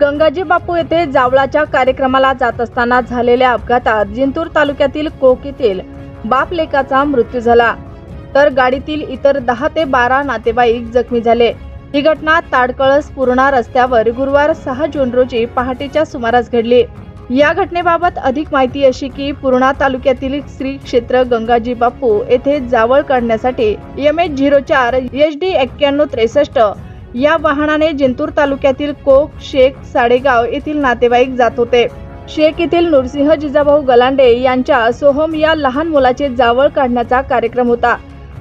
गंगाजी बापू येथे जावळाच्या कार्यक्रमाला जात असताना झालेल्या अपघातात जिंतूर तालुक्यातील कोक येथील बाप लेकाचा मृत्यू झाला. तर गाडीतील इतर दहा ते बारा नातेवाईक जखमी झाले. ही घटना ताडकळस पूर्णा रस्त्यावर गुरुवार सहा जून रोजी पहाटेच्या सुमारास घडली. या घटनेबाबत अधिक माहिती अशी की पूर्णा तालुक्यातील श्री क्षेत्र गंगाजी बापू येथे जावळ काढण्यासाठी एम एच झिरो चार एच डी एक्क्याण्णव त्रेसष्ट या वाहनाने जिंतूर तालुक्यातील कोक शेख साडेगाव येथील नातेवाईक जात होते. शेख येथील नृसिंह जिजाभाऊ गलांडे यांच्या सोहम या लहान मुलाचे जावळ काढण्याचा कार्यक्रम होता.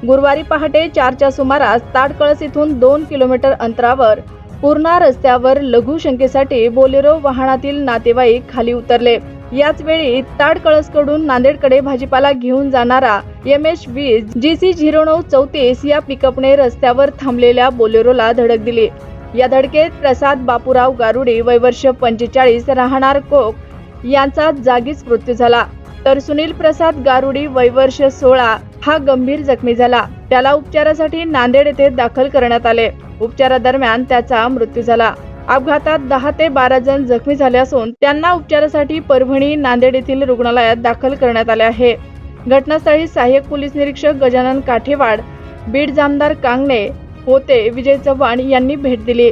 गुरुवारी पहाटे चारच्या सुमारास ताडकळस इथून दोन किलोमीटर अंतरावर पूर्णा रस्त्यावर लघुशंकेसाठी बोलेरो वाहनातील नातेवाईक खाली उतरले. याच वेळी ताडकळसकडून नांदेडकडे भाजीपाला घेऊन जाणारा एम एच वीस जी सी झिरो नऊ चौतीस या पिकअपने रस्त्यावर थांबलेल्या बोलेरोला धडक दिली. या धडकेत प्रसाद बापूराव गारुडी वयवर्ष पंचेचाळीस राहणार कोक यांचा जागीच मृत्यू झाला. तर सुनील प्रसाद गारुडी वयवर्ष सोळा हा गंभीर जखमी झाला. त्याला उपचारासाठी नांदेड येथे दाखल करण्यात आले. उपचारादरम्यान त्याचा मृत्यू झाला. अपघातात दहा ते बारा जण जखमी झाले असून त्यांना उपचारासाठी परभणी नांदेड येथील रुग्णालयात दाखल करण्यात आले आहे. घटनास्थळी सहाय्यक पोलीस निरीक्षक गजानन काठेवाड बीड जामदार कांगणे होते विजय चव्हाण यांनी भेट दिली.